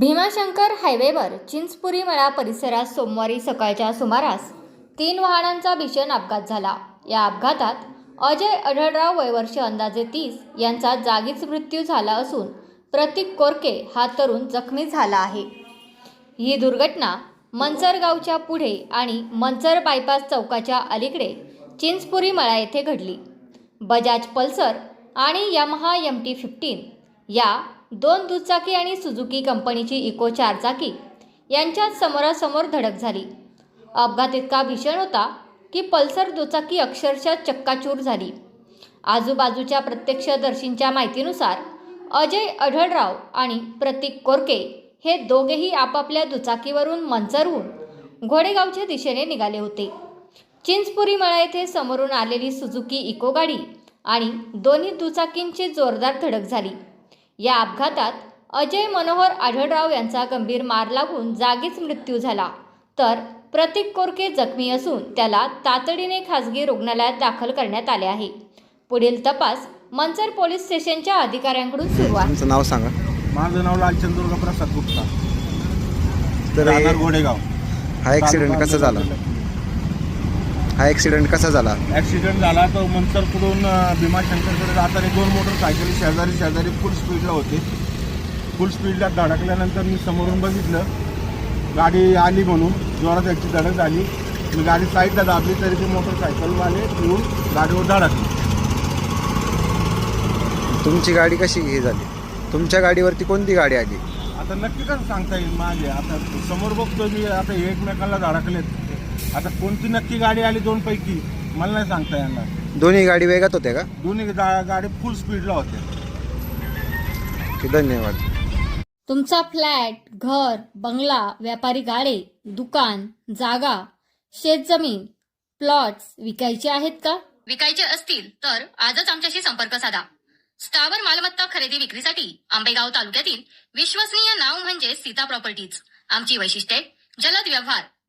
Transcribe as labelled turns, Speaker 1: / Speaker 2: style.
Speaker 1: भीमाशंकर हायवेवर चिंचपुरी मळा परिसरात सोमवारी सकाळच्या सुमारास तीन वाहनांचा भीषण अपघात झाला. या अपघातात अजय अढळराव वयवर्ष अंदाजे तीस यांचा जागीच मृत्यू झाला असून प्रतीक कोरके हा तरुण जखमी झाला आहे. ही दुर्घटना मंचर गावच्या पुढे आणि मंचर बायपास चौकाच्या अलीकडे चिंचपुरी मळा येथे घडली. बजाज पल्सर आणि यमहा एम टी फिफ्टीन या दोन दुचाकी आणि सुझुकी कंपनीची इको चारचाकी यांच्यात समोरासमोर धडक झाली. अपघात इतका भीषण होता की पल्सर दुचाकी अक्षरशः चक्काचूर झाली. आजूबाजूच्या प्रत्यक्षदर्शींच्या माहितीनुसार अजय अढळराव आणि प्रतीक कोरके हे दोघेही आपापल्या दुचाकीवरून मंचरहून घोडेगावच्या दिशेने निघाले होते. चिंचपुरी मळा येथे समोरून आलेली सुझुकी इको गाडी आणि दोन्ही दुचाकींची जोरदार धडक झाली. या अपघातात अजय मनोहर आढळराव यांचा गंभीर मार लागून जागीच मृत्यू झाला. तर प्रतीक कोरके जखमी असून त्याला तातडीने खासगी रुग्णालयात दाखल करण्यात आले आहे. पुढील तपास मंचर पोलीस स्टेशनच्या अधिकाऱ्यांकडून सुरू आहे.
Speaker 2: तुमचं नाव सांगा.
Speaker 3: माझं नाव लालचंद दुर्गा प्रसाद गुप्ता.
Speaker 2: तर
Speaker 3: राहणार
Speaker 2: हे-
Speaker 3: गोडेगाव
Speaker 2: हा ॲक्सिडेंट कसा झाला? हा ॲक्सिडेंट कसा झाला?
Speaker 3: ॲक्सिडेंट झाला तो मंचरकडून अं, भीमाशंकरकडे जाताना दोन मोटरसायकली शेजारी शेजारी फुल स्पीडला होते. फुल स्पीडला धडकल्यानंतर मी समोरून बघितलं. गाडी आली म्हणून जोरात याची धडक झाली. मी गाडी साईडला दाबली तरी ते मोटरसायकलवाले येऊन गाडीवर धडकले.
Speaker 2: तुमची गाडी कशी हे झाली? तुमच्या गाडीवरती कोणती गाडी आली?
Speaker 3: आता नक्की कसं सांगता येईल माझे आता समोर बघतो मी आता एकमेकाला धडकलेत. आता कोणती नक्की गाडी आली दोन पैकी मला नाही सांगता येणार.
Speaker 2: दोन्ही गाडी वेगात होत्या का?
Speaker 3: दोन्ही गा- गाडी फुल स्पीडला होत्या.
Speaker 2: की धन्यवाद.
Speaker 1: तुमचा फ्लॅट घर बंगला व्यापारी गाडे दुकान जागा शेतजमीन प्लॉट्स विकायचे आहेत का? विकायचे असतील तर आजच आमच्याशी संपर्क साधा. स्थावर मालमत्ता खरेदी विक्रीसाठी आंबेगाव तालुक्यातील विश्वसनीय नाव म्हणजे सीता प्रॉपर्टीज. आमची वैशिष्ट्ये जलद व्यवहार